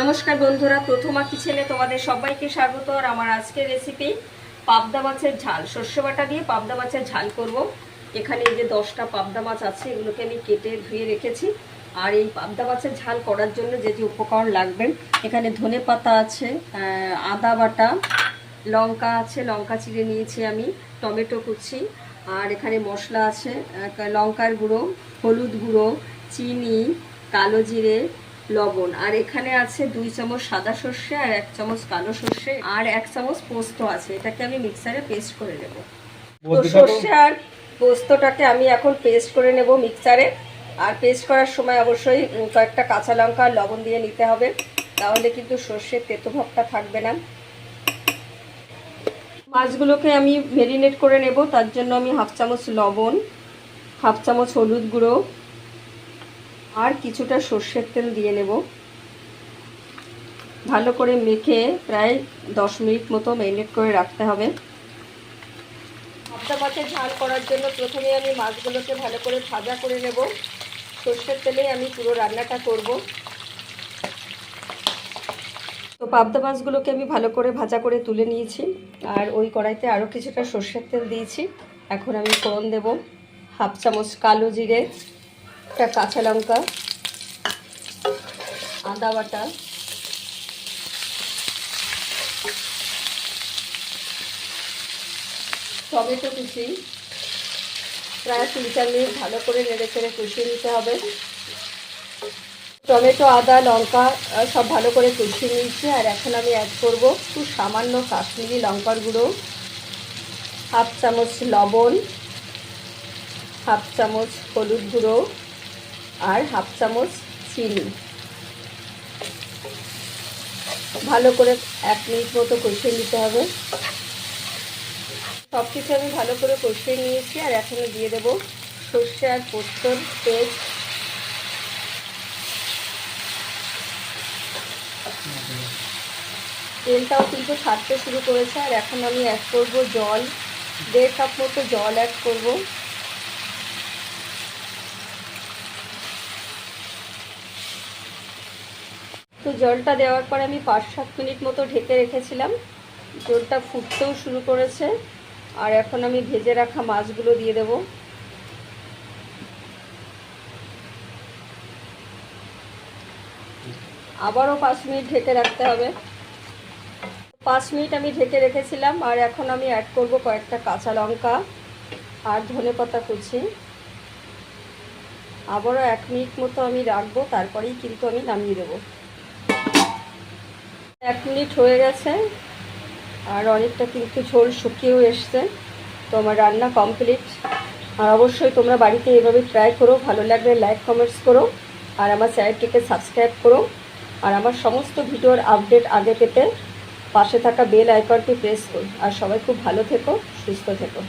নমস্কার বন্ধুরা, প্রথমা কিচেনে তোমাদের সবাইকে স্বাগত আর আমার আজকের রেসিপি পাবদা মাছের ঝাল। সর্ষে বাটা দিয়ে পাবদা মাছের ঝাল করব। এখানে এই যে দশটা পাবদা মাছ আছে, এগুলোকে আমি কেটে ধুয়ে রেখেছি। আর এই পাবদা মাছের ঝাল করার জন্য যে যে উপকরণ লাগবে, এখানে ধনে পাতা আছে আদা বাটা, লঙ্কা আছে, লঙ্কা চিড়ে নিয়েছি আমি, টমেটো কুচি, আর এখানে মশলা আছে লঙ্কার গুঁড়ো, হলুদ গুঁড়ো, চিনি, কালো জিরে লবণ। আর এখানে আছে দুই চামচ সাদা সর্ষে আর এক চামচ কালো সর্ষে আর এক চামচ পোস্ত আছে। এটাকে আমি মিক্সারে পেস্ট করে নেব। তো সর্ষে আর পোস্তটাকে আমি এখন পেস্ট করে নেব মিক্সারে আর পেস্ট করার সময় অবশ্যই কয়েকটা কাঁচা লঙ্কা আর লবণ দিয়ে নিতে হবে। তাহলে কিন্তু সর্ষের তেতো ভাবটা থাকবে না। মাছগুলোকে আমি মেরিনেট করে নেব। তার জন্য আমি হাফ চামচ লবণ হাফ চামচ হলুদ গুঁড়ো আর কিছুটা সর্ষের তেল দিয়ে নেব। ভালো করে মেখে প্রায় দশ মিনিট মতো মেরিনেট করে রাখতে হবে। পাবদা মাছের ঝাল করার জন্য প্রথমে আমি মাছগুলোকে ভালো করে ভাজা করে নেব। সর্ষের তেলেই আমি পুরো রান্নাটা করব। তো পাবদা মাছগুলোকে আমি ভালো করে ভাজা করে তুলে নিয়েছি। আর ওই কড়াইতে আরও কিছুটা সর্ষের তেল দিয়েছি। এখন আমি ফোড়ন দেব। হাফ চামচ কালো জিরে। একটা কাঁচা লঙ্কা, আদা বাটা, টমেটো কুচি, প্রায় তিন চার মিনিট ভালো করে নেড়ে চেড়ে কষিয়ে নিতে হবে। টমেটো, আদা, লঙ্কা সব ভালো করে কষিয়ে নিয়েছি, আর এখন আমি অ্যাড করব একটু সামান্য কাশ্মীরি লঙ্কার গুঁড়ো, হাফ চামচ লবণ, হাফ চামচ হলুদ গুঁড়ো আর হাফ চামচ চিনি। ভালো করে এক মিনিট মতো কষিয়ে নিতে হবে। সব কিছু আমি ভালো করে কষিয়ে নিয়েছি, আর এখন দিয়ে দেব সর্ষে আর পোস্তর পেস্ট। তেলটাও কিন্তু ছাড়তে শুরু করেছে, আর এখন আমি অ্যাড করব জল। দেড় কাপ মতো জল অ্যাড করব। তো জলটা দেওয়ার পরে আমি পাঁচ, সাত মিনিট মতো ঢেকে রেখেছিলাম। জলটা ফুটতেও শুরু করেছে। আর এখন আমি ভেজে রাখা মাছগুলো দিয়ে দেব। আবারও পাঁচ মিনিট ঢেকে রাখতে হবে। পাঁচ মিনিট আমি ঢেকে রেখেছিলাম। আর এখন আমি অ্যাড করব কয়েকটা কাঁচা লঙ্কা আর ধনে পাতা কুচি। আবারও এক মিনিট মতো আমি রাখব, তারপরেই কিন্তু আমি নামিয়ে দেবো। এক মিনিট হয়ে গেছে আর অনেকটা কিন্তু ঝোল শুকিয়েও এসছে। তো আমার রান্না কমপ্লিট আর অবশ্যই তোমরা বাড়িতে এভাবে ট্রাই করো। ভালো লাগলে লাইক কমেন্টস করো আর আমার চ্যানেলটিকে সাবস্ক্রাইব করো। আর আমার সমস্ত ভিডিওর আপডেট আগে পেতে পাশে থাকা বেল আইকনটি প্রেস করো। আর সবাই খুব ভালো থেকো, সুস্থ থেকো।